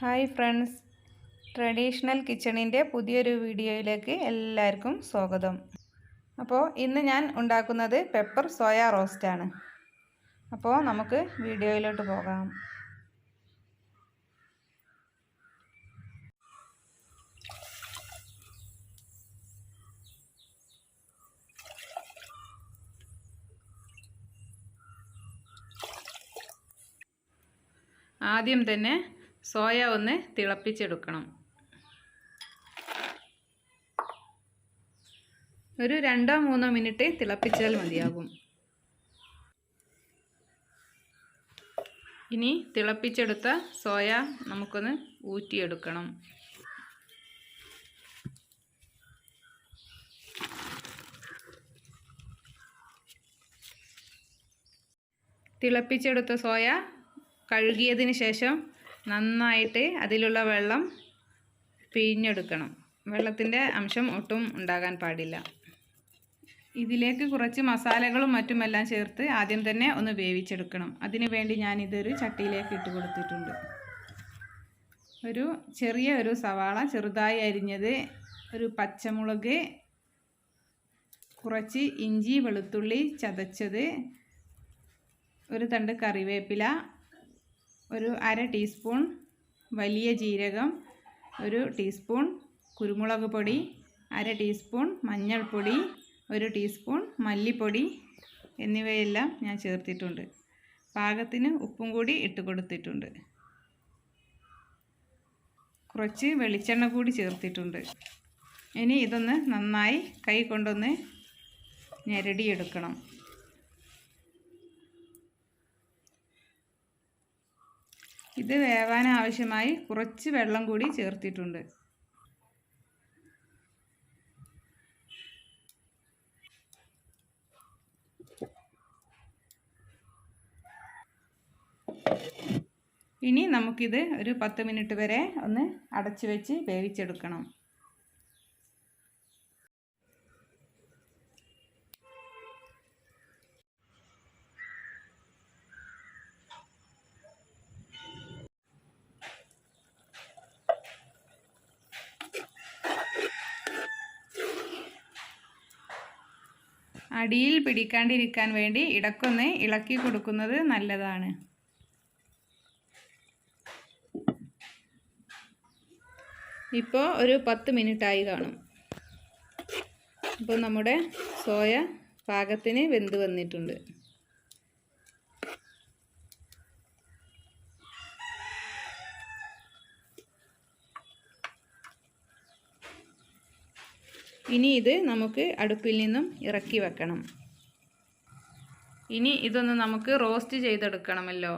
Hi friends. Traditional കിച്ചണിന്റെ പുതിയൊരു വീഡിയോയിലേക്ക് എല്ലാവർക്കും സ്വാഗതം. അപ്പോൾ ഇന്ന് ഞാൻ ഉണ്ടാക്കുന്നത് പെപ്പർ സോയ റോസ്റ്റാണ്. അപ്പോൾ നമുക്ക് വീഡിയോയിലോട്ട് പോകാം. ആദ്യം തന്നെ സോയ ഒന്ന് തിളപ്പിച്ചെടുക്കണം. ഒരു രണ്ടോ മൂന്നോ മിനിറ്റ് തിളപ്പിച്ചാൽ മതിയാകും. ഇനി തിളപ്പിച്ചെടുത്ത സോയ നമുക്കൊന്ന് ഊറ്റിയെടുക്കണം. തിളപ്പിച്ചെടുത്ത സോയ കഴുകിയതിന് ശേഷം നന്നായിട്ട് അതിലുള്ള വെള്ളം പിഴിഞ്ഞെടുക്കണം. വെള്ളത്തിന്റെ അംശം ഒട്ടും ഉണ്ടാകാൻ പാടില്ല. ഇതിലേക്ക് കുറച്ച് മസാലകളും മറ്റുമെല്ലാം ചേർത്ത് ആദ്യം തന്നെ ഒന്ന് വേവിച്ചെടുക്കണം. അതിനു വേണ്ടി ഞാനിതൊരു ചട്ടിയിലേക്ക് ഇട്ട് കൊടുത്തിട്ടുണ്ട്. ഒരു ചെറിയ ഒരു സവാള ചെറുതായി അരിഞ്ഞത് ഒരു പച്ചമുളക് കുറച്ച് ഇഞ്ചി വെളുത്തുള്ളി ചതച്ചത് ഒരു തണ്ട് കറിവേപ്പില ഒരു അര ടീസ്പൂൺ വലിയ ജീരകം ഒരു ടീസ്പൂൺ കുരുമുളക് പൊടി അര ടീസ്പൂൺ മഞ്ഞൾപ്പൊടി ഒരു ടീസ്പൂൺ മല്ലിപ്പൊടി എന്നിവയെല്ലാം ഞാൻ ചേർത്തിട്ടുണ്ട്. പാകത്തിന് ഉപ്പും കൂടി ഇട്ട് കൊടുത്തിട്ടുണ്ട്. കുറച്ച് വെളിച്ചെണ്ണ കൂടി ചേർത്തിട്ടുണ്ട്. ഇനി ഇതൊന്ന് നന്നായി കൈ കൊണ്ടൊന്ന് ഞെരടിയെടുക്കണം. ഇത് വേവാൻ ആവശ്യമായി കുറച്ച് വെള്ളം കൂടി ചേർത്തിട്ടുണ്ട്. ഇനി നമുക്കിത് ഒരു പത്ത് മിനിറ്റ് വരെ ഒന്ന് അടച്ചു വെച്ച് വേവിച്ചെടുക്കണം. അടിയിൽ പിടിക്കാണ്ടിരിക്കാൻ വേണ്ടി ഇടക്കൊന്ന് ഇളക്കി കൊടുക്കുന്നത് നല്ലതാണ്. ഇപ്പോൾ ഒരു പത്ത് മിനിറ്റായി കാണും. ഇപ്പോൾ നമ്മുടെ സോയ പാകത്തിന് വെന്ത് വന്നിട്ടുണ്ട്. ഇനി ഇത് നമുക്ക് അടുപ്പിൽ നിന്നും ഇറക്കി വെക്കണം. ഇനി ഇതൊന്ന് നമുക്ക് റോസ്റ്റ് ചെയ്തെടുക്കണമല്ലോ.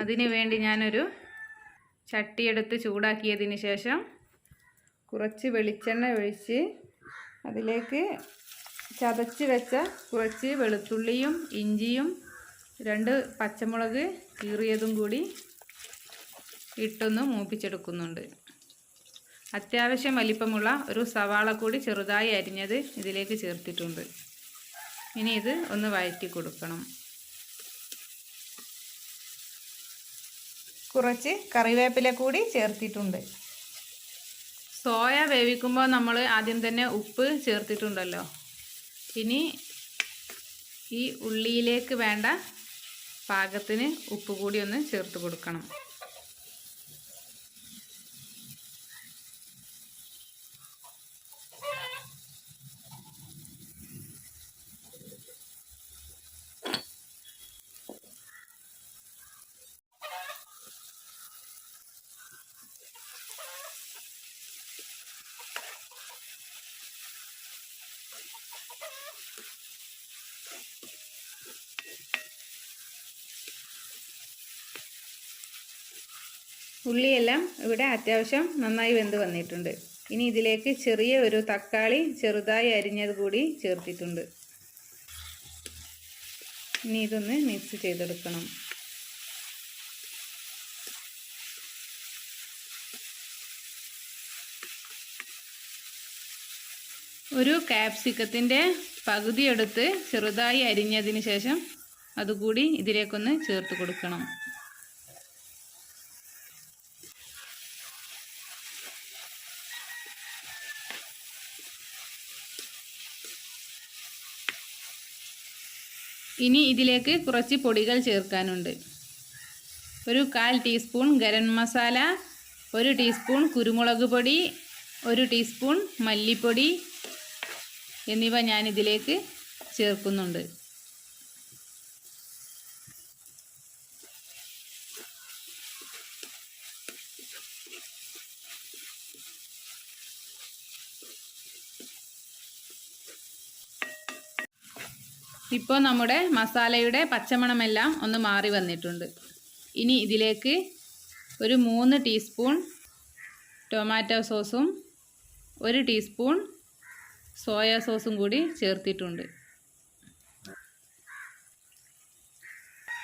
അതിന് വേണ്ടി ഞാനൊരു ചട്ടിയെടുത്ത് ചൂടാക്കിയതിന് ശേഷം കുറച്ച് വെളിച്ചെണ്ണ ഒഴിച്ച് അതിലേക്ക് ചതച്ച് വെച്ച കുറച്ച് വെളുത്തുള്ളിയും ഇഞ്ചിയും രണ്ട് പച്ചമുളക് കീറിയതും കൂടി ഇട്ടൊന്ന് മൂപ്പിച്ചെടുക്കുന്നുണ്ട്. അത്യാവശ്യം വലിപ്പമുള്ള ഒരു സവാള കൂടി ചെറുതായി അരിഞ്ഞത് ഇതിലേക്ക് ചേർത്തിട്ടുണ്ട്. ഇനി ഇത് ഒന്ന് വഴറ്റി കൊടുക്കണം. കുറച്ച് കറിവേപ്പില കൂടി ചേർത്തിട്ടുണ്ട്. സോയ വേവിക്കുമ്പോൾ നമ്മൾ ആദ്യം തന്നെ ഉപ്പ് ചേർത്തിട്ടുണ്ടല്ലോ. ഇനി ഈ ഉള്ളിയിലേക്ക് വേണ്ട പാകത്തിന് ഉപ്പ് കൂടി ഒന്ന് ചേർത്ത് കൊടുക്കണം. ഉള്ളിയെല്ലാം ഇവിടെ അത്യാവശ്യം നന്നായി വെന്ത് വന്നിട്ടുണ്ട്. ഇനി ഇതിലേക്ക് ചെറിയ ഒരു തക്കാളി ചെറുതായി അരിഞ്ഞത് കൂടി ചേർത്തിട്ടുണ്ട്. ഇനി ഇതൊന്ന് മിക്സ് ചെയ്തെടുക്കണം. ഒരു കാപ്സിക്കത്തിന്റെ പകുതി എടുത്ത് ചെറുതായി അരിഞ്ഞതിന് ശേഷം അതുകൂടി ഇതിലേക്കൊന്ന് ചേർത്ത് കൊടുക്കണം. ഇനി ഇതിലേക്ക് കുറച്ച് പൊടികൾ ചേർക്കാനുണ്ട്. ഒരു കാൽ ടീസ്പൂൺ ഗരം മസാല ഒരു ടീസ്പൂൺ കുരുമുളക് പൊടി ഒരു ടീസ്പൂൺ മല്ലിപ്പൊടി എന്നിവ ഞാനിതിലേക്ക് ചേർക്കുന്നുണ്ട്. ഇപ്പോൾ നമ്മുടെ മസാലയുടെ പച്ചമണമെല്ലാം ഒന്ന് മാറി വന്നിട്ടുണ്ട്. ഇനി ഇതിലേക്ക് ഒരു മൂന്ന് ടീസ്പൂൺ ടൊമാറ്റോ സോസും ഒരു ടീസ്പൂൺ സോയ സോസും കൂടി ചേർത്തിട്ടുണ്ട്.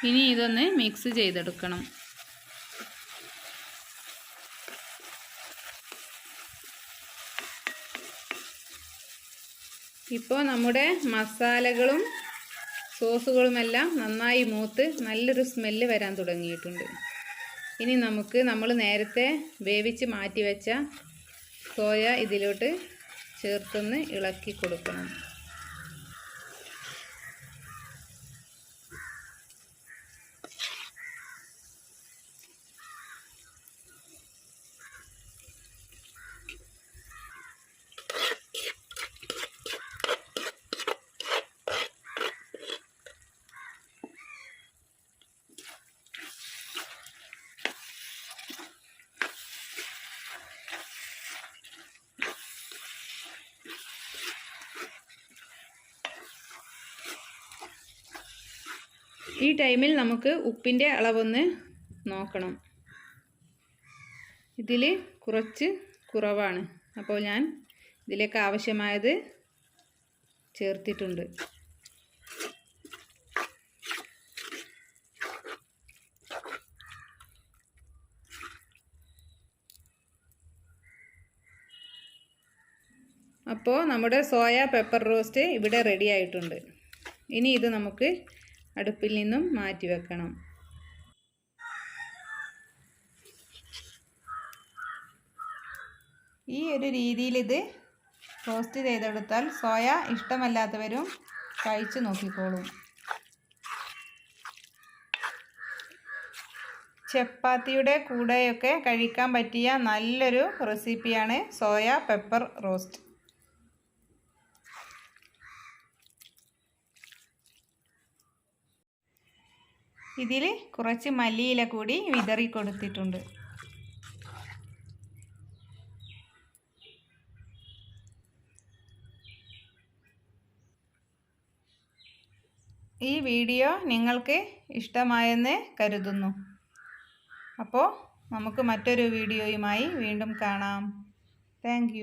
ഇനി ഇതൊന്ന് മിക്സ് ചെയ്തെടുക്കണം. ഇപ്പോൾ നമ്മുടെ മസാലകളും സോസുകളുമെല്ലാം നന്നായി മൂത്ത് നല്ലൊരു സ്മെല്ല് വരാൻ തുടങ്ങിയിട്ടുണ്ട്. ഇനി നമുക്ക് നമ്മൾ നേരത്തെ വേവിച്ച് മാറ്റി വെച്ച സോയ ഇതിലോട്ട് ചേർത്തൊന്ന് ഇളക്കി കൊടുക്കണം. ഈ ടൈമിൽ നമുക്ക് ഉപ്പിന്റെ അളവൊന്ന് നോക്കണം. ഇതിൽ കുറച്ച് കുറവാണ്. അപ്പോൾ ഞാൻ ഇതിലേക്ക് ആവശ്യമായത് ചേർത്തിട്ടുണ്ട്. അപ്പോൾ നമ്മുടെ സോയ പെപ്പർ റോസ്റ്റ് ഇവിടെ റെഡി ആയിട്ടുണ്ട്. ഇനി ഇത് നമുക്ക് അടുപ്പിൽ നിന്നും മാറ്റി വെക്കണം. ഈ ഒരു രീതിയിൽ ഇത് റോസ്റ്റ് ചെയ്തെടുത്താൽ സോയ ഇഷ്ടമല്ലാത്തവരും കഴിച്ചു നോക്കിക്കോളും. ചപ്പാത്തിയുടെ കൂടെയൊക്കെ കഴിക്കാൻ പറ്റിയ നല്ലൊരു റെസിപ്പിയാണ് സോയ പെപ്പർ റോസ്റ്റ്. ഇതിൽ കുറച്ച് മല്ലിയില കൂടി വിതറി കൊടുത്തിട്ടുണ്ട്. ഈ വീഡിയോ നിങ്ങൾക്ക് ഇഷ്ടമായെന്ന് കരുതുന്നു. അപ്പോൾ നമുക്ക് മറ്റൊരു വീഡിയോയുമായി വീണ്ടും കാണാം. താങ്ക്